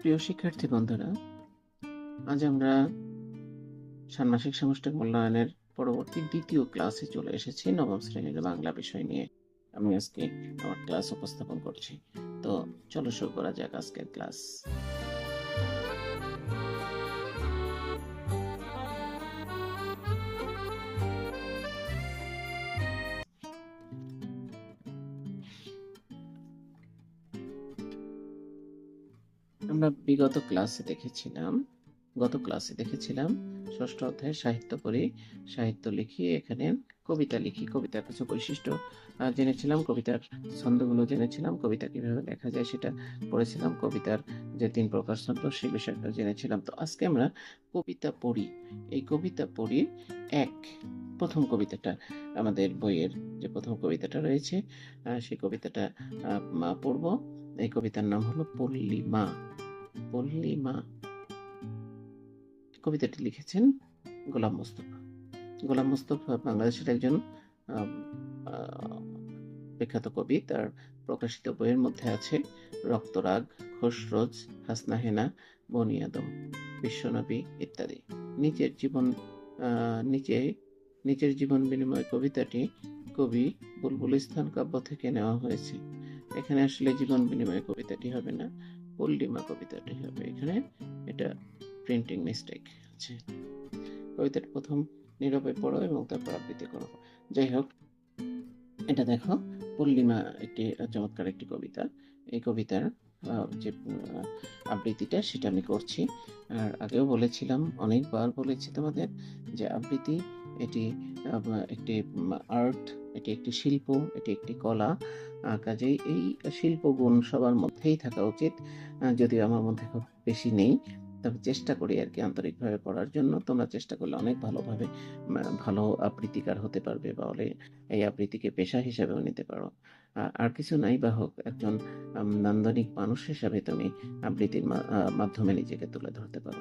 প্রিয় শিক্ষার্থী বন্ধুরা, আজ আমরা ষান্মাসিক সামষ্টিক মূল্যায়নের পরবর্তী দ্বিতীয় ক্লাসে চলে এসেছি, নবম শ্রেণির বাংলা বিষয় নিয়ে। আমি আজকে আমার ক্লাস উপস্থাপন করছি। তো চলো শুরু করা যাক আজকের ক্লাস আমরা বিগত ক্লাসে দেখেছিলাম, গত ক্লাসে দেখেছিলাম, ষষ্ঠ অধ্যায়ে সাহিত্য পড়ি, সাহিত্য লিখি এখানে কবিতা লিখি। কবিতার কিছু বৈশিষ্ট্য জেনেছিলাম, কবিতার ছন্দগুলো জেনেছিলাম, কবিতা কীভাবে লেখা যায় সেটা পড়েছিলাম, কবিতার যে তিন প্রকার ছন্দ সেই বিষয়টা জেনেছিলাম। তো আজকে আমরা কবিতা পড়ি। এই কবিতা পড়ি এক, প্রথম কবিতাটা, আমাদের বইয়ের যে প্রথম কবিতাটা রয়েছে সেই কবিতাটা পড়ব। এই কবিতার নাম হলো পল্লীমা। পল্লিমা। কবিতাটি লিখেছেন গোলাম মোস্তফা। গোলাম মোস্তফা বাংলাদেশের একজন বিখ্যাত কবি। তার প্রকাশিত বইয়ের মধ্যে আছে রক্তরাগ খসরোজ হাসনা হেনা বনিয়াদম বিশ্বনবী ইত্যাদি। নিজের জীবন নিচে নিজের জীবন বিনিময় কবিতাটি কবি বুলবুল স্থান কাব্য থেকে নেওয়া হয়েছে। এখানে আসলে জীবন বিনিময় কবিতাটি হবে না, পল্লিমা কবিতাটি হবে। এখানে এটা প্রিন্টিং মিস্টেক আছে। কবিতাটা প্রথম নীরবে পড়ো এবং তারপর আবৃত্তি করো। যাই হোক, এটা দেখো, পল্লিমা একটি চমৎকার একটি কবিতা। এই কবিতার যে আবৃত্তিটা সেটা আমি করছি। আর আগেও বলেছিলাম, অনেকবার বলেছি তোমাদের যে আবৃত্তি এটি একটি আর্ট এটি একটি শিল্প, এটি একটি কলা কাজেই এই শিল্প গুণ সবার মধ্যেই থাকা উচিত যদিও আমার মধ্যে খুব বেশি নেই। তবে চেষ্টা করি আর কি আন্তরিকভাবে পড়ার জন্য। তোমরা চেষ্টা করলে অনেক ভালোভাবে ভালো আবৃত্তিকার হতে পারবে বা হলে এই আবৃত্তিকে পেশা হিসাবেও নিতে পারো। আর কিছু নাই বা হোক, একজন নান্দনিক মানুষ হিসাবে তুমি আবৃত্তির মাধ্যমে নিজেকে তুলে ধরতে পারো।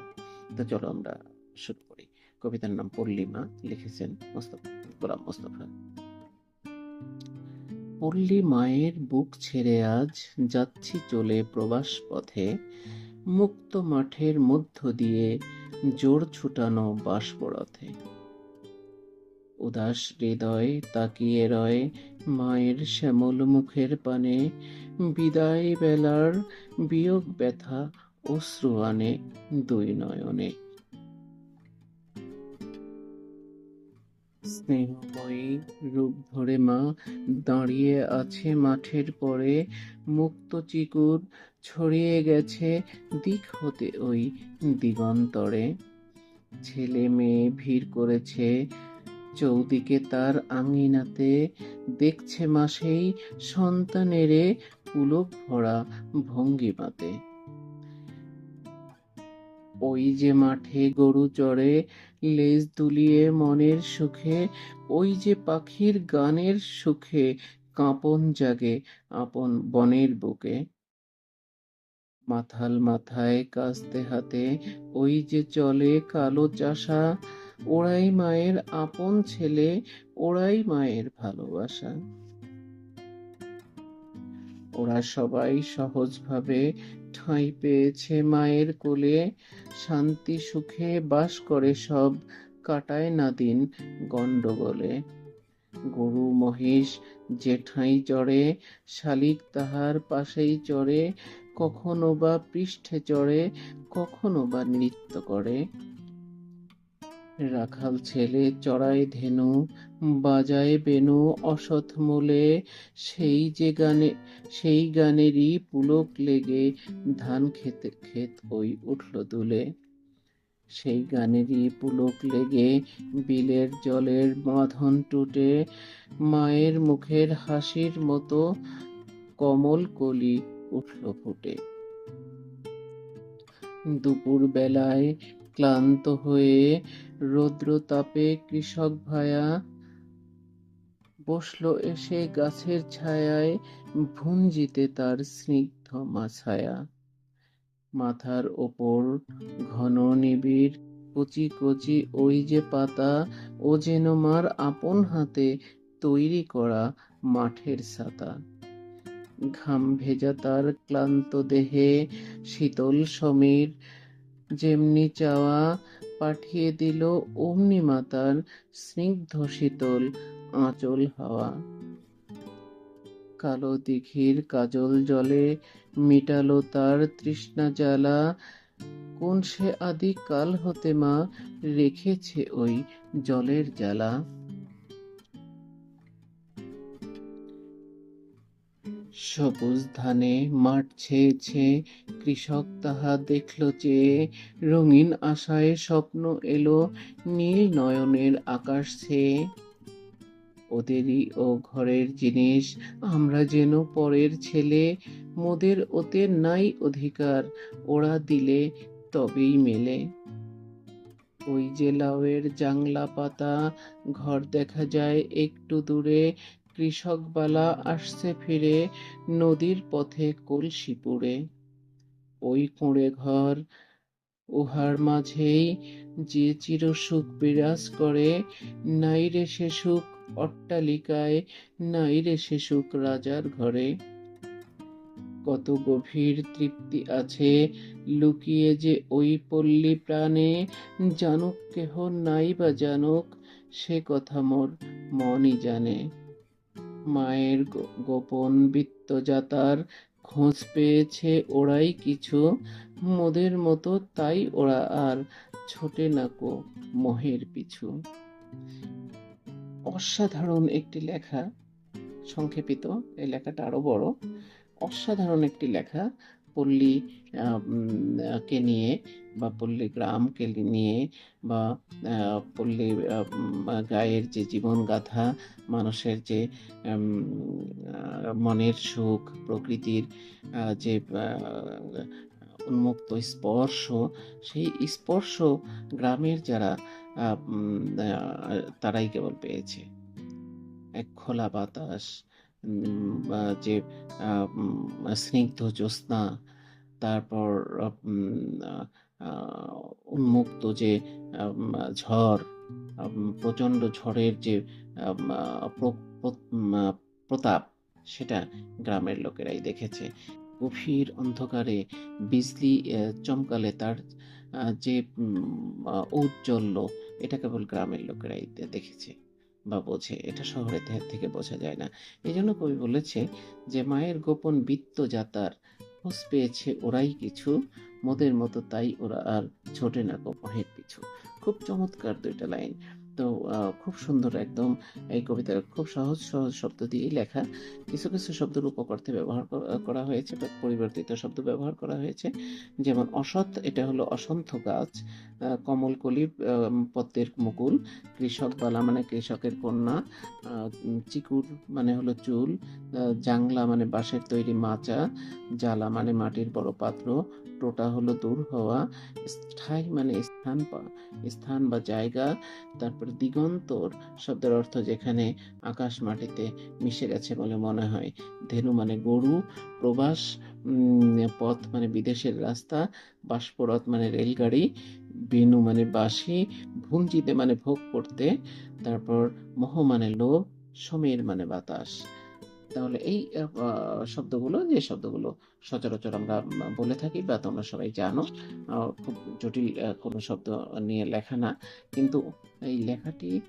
তো চলো আমরা শুরু করি। কবিতার নাম পল্লিমা লিখেছেন গোলাম মোস্তফা। পল্লী মায়ের বুক ছেড়ে আজ যাচ্ছি চলে প্রবাস পথে, মুক্ত মাঠের মধ্য দিয়ে জোর ছুটানো বাঁশবরথে উদাস হৃদয় তাকিয়ে রয় মায়ের শ্যামল মুখের পানে, বিদায় বেলার বিয়োগ ব্যথা অশ্রু আনে দুই নয়নে। স্নেহময়ী রূপ ধরে মা দাঁড়িয়ে আছে মাঠের পরে। মুক্ত চিকুর ছড়িয়ে গেছে দিক হতে ওই দিগন্তরে। ছেলে মেয়ে ভিড় করেছে চৌদিকে তার আঙিনাতে। দেখছে মাসেই সন্তানেরে পুলক ভরা ভঙ্গিমাতে। ওই যে মাঠে গরু চড়ে, লেজ দুলিয়ে মনের সুখে, ওই যে পাখির গানের সুখে কাঁপন জাগে আপন বনের বুকে। মাথাল মাথায় কাস্তে হাতে ওই যে চলে কালো চাষা, ওরাই মায়ের আপন ছেলে, ওরাই মায়ের ভালোবাসা। ওরা সবাই সহজভাবে ঠাঁই পেয়েছে মায়ের কোলে। শান্তি সুখে বাস করে সব কাটায় না দিন গন্ডগোলে গরু মহিষ যে ঠাঁই চড়ে, শালিক তাহার পাশেই চড়ে, কখনো বা পৃষ্ঠে চড়ে, কখনো বা নৃত্য করে। রাখাল ছেলে চড়ায় ধেনু, বাজায় বেনু অসৎ মূলে, সেই যে গানে, সেই গানেরই পুলক লেগে ধান খেতে, ক্ষেত ওই উঠল দুলে। সেই গানেরই পুলক লেগে বিলের জলের বাঁধন টুটে, মায়ের মুখের হাসির মতো কমল কলি উঠল ফুটে। দুপুর বেলায় ক্লান্ত হয়ে রৌদ্র তাপে কৃষক ভায়া বসল এসে গাছের ছায়ায় ভুঞ্জিতে তার স্নিগ্ধ মাছায়া। মাথার ওপর ঘন নিবিড় কচি কচি ওই যে পাতা ও যেন মার আপন হাতে তৈরি করা মাঠের ছাতা। ঘাম ভেজা তার ক্লান্ত দেহে শীতল সমীর যেমনি চাওয়া পাঠিয়ে দিল অমনি মাতার স্নিগ্ধ শীতল আঁচল হাওয়া। কালো দিঘির কাজল জলে মিটালো তার তৃষ্ণা জ্বালা। কোন সে আদি কাল হতে মা রেখেছে ওই জলের জ্বালা? সবুজ ধানে মাঠ ছেয়েছে কৃষক তাহা দেখল চেয়ে রঙিন আশায় স্বপ্ন এলো নীল নয়নের আকাশ ছেয়ে। ওদেরই ও ঘরের জিনিস, আমরা যেন পরের ছেলে, মোদের ওতে নাই অধিকার, ওরা দিলে তবেই মেলে। ওই যে লাউয়ের জাংলা পাতা ঘর দেখা যায় একটু দূরে কৃষকবালা আসছে ফিরে নদীর পথে কলসিপুরে। ওই কুঁড়ে ঘর, উহার মাঝেই যে চিরসুখ বিরাজ করে, নাই রে সে সুখ অট্টালিকায়, নাই রে সে সুখ রাজার ঘরে। কত গভীর তৃপ্তি আছে লুকিয়ে যে ওই পল্লী প্রাণে, জানুক কেহ নাই বা জানুক, সে কথা মোর মনই জানে। মায়ের গোপন বিত্তজাতার খোঁজ পেয়েছে ওরাই কিছু। মোদের মতো তাই ওরা আর ছোটে না কো মোহের পিছু। অসাধারণ একটি লেখা, সংক্ষেপিত, এই লেখাটা আরও বড়। অসাধারণ একটি লেখা, পল্লী কে নিয়ে বা পল্লী গ্রামকে নিয়ে বা পল্লী গায়ের যে জীবন গাথা মানুষের যে মনের সুখ, প্রকৃতির যে উন্মুক্ত স্পর্শ, সেই স্পর্শ গ্রামের যারা তারাই কেবল পেয়েছে। এক খোলা বাতাস যে স্নিগ্ধ জ্যোৎস্না, তারপর উন্মুক্ত যে ঝড় প্রচণ্ড ঝড়ের যে প্রতাপ, সেটা গ্রামের লোকেরাই দেখেছে। গভীর অন্ধকারে বিজলি চমকালে তার যে ঔজ্জ্বল্য, এটা কেবল গ্রামের লোকেরাই দেখেছে বা বোঝে। এটা শহরের থেকে বোঝা যায় না। এই জন্য কবি বলেছে যে, মায়ের গোপন বৃত্ত যাতার খোঁজ পেয়েছে ওরাই কিছু। মোদের মতো তাই ওরা আর ছোটে না কপহের পিছু। খুব চমৎকার দুইটা লাইন। তো খুব সুন্দর একদম এই কবিতার খুব সহজ সহজ শব্দ দিয়েই লেখা। কিছু কিছু শব্দের উপকর্থে ব্যবহার করা- হয়েছে বা পরিবর্তিত শব্দ ব্যবহার করা হয়েছে। যেমন অসৎ এটা হলো অসন্থ গাছ আহ, কমলকলি আহ, পদ্মের মুকুল কৃষক বালা মানে কৃষকের কন্যা চিকুর মানে হলো চুল জাংলা মানে বাঁশের তৈরি মাচা জ্বালা মানে মাটির বড় পাত্র টোটা হলো দূর হওয়া স্থায়ী মানে স্থান স্থান বা জায়গা, তারপর দিগন্তর শব্দের অর্থ যেখানে আকাশ মাটিতে মিশে গেছে বলে মনে হয়। ধেনু মানে গরু, প্রবাস পথ মানে বিদেশের রাস্তা, বাষ্পরথ মানে রেলগাড়ি, বেনু মানে বাঁশি, ভুঞ্জিতে মানে ভোগ করতে, তারপর মোহ মানে লোভ, সমীর মানে বাতাস। তাহলে এই শব্দগুলো, যে শব্দগুলো সচরাচর আমরা বলে থাকি বা তোমরা সবাই জানো খুব জটিল কোনো শব্দ নিয়ে লেখা না। কিন্তু এই লেখাটি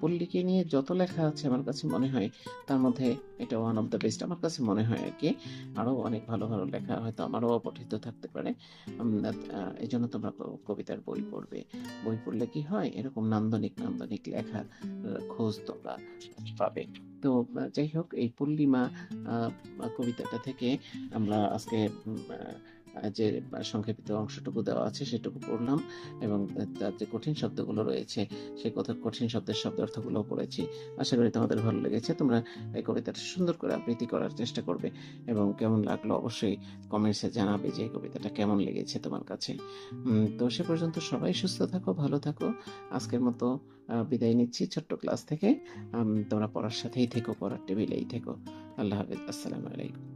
পল্লীকে নিয়ে যত লেখা আছে আমার কাছে মনে হয় তার মধ্যে এটা ওয়ান অফ দ্য বেস্ট আমার কাছে মনে হয় আর কি আরও অনেক ভালো ভালো লেখা হয়তো আমারও অপঠিত থাকতে পারে। এই জন্য তোমরা কবিতার বই পড়বে। বই পড়লে কি হয়? এরকম নান্দনিক নান্দনিক লেখা খোঁজ তোমরা পাবে। তো যাই হোক এই আহ, কবিতাটা থেকে আমরা আজকে যে সংক্ষেপিত অংশটুকু দেওয়া আছে সেটুকু পড়লাম এবং তার যে কঠিন শব্দগুলো রয়েছে, সেই কথা কঠিন শব্দের শব্দার্থগুলো পড়েছি। আশা করি তোমাদের ভালো লেগেছে। তোমরা এই কবিতাটা সুন্দর করে আবৃত্তি করার চেষ্টা করবে এবং কেমন লাগল অবশ্যই কমেন্টসে জানাবে যে কবিতাটা কেমন লেগেছে তোমার কাছে। তো সে পর্যন্ত সবাই সুস্থ থাকো, ভালো থাকো। আজকের মতো বিদায় নিচ্ছি ছোট্ট ক্লাস থেকে। তোমরা পড়ার সাথেই থেকো, পড়ার টেবিলেই থেকো। আল্লাহ হাফিজ। আসসালামু আলাইকুম।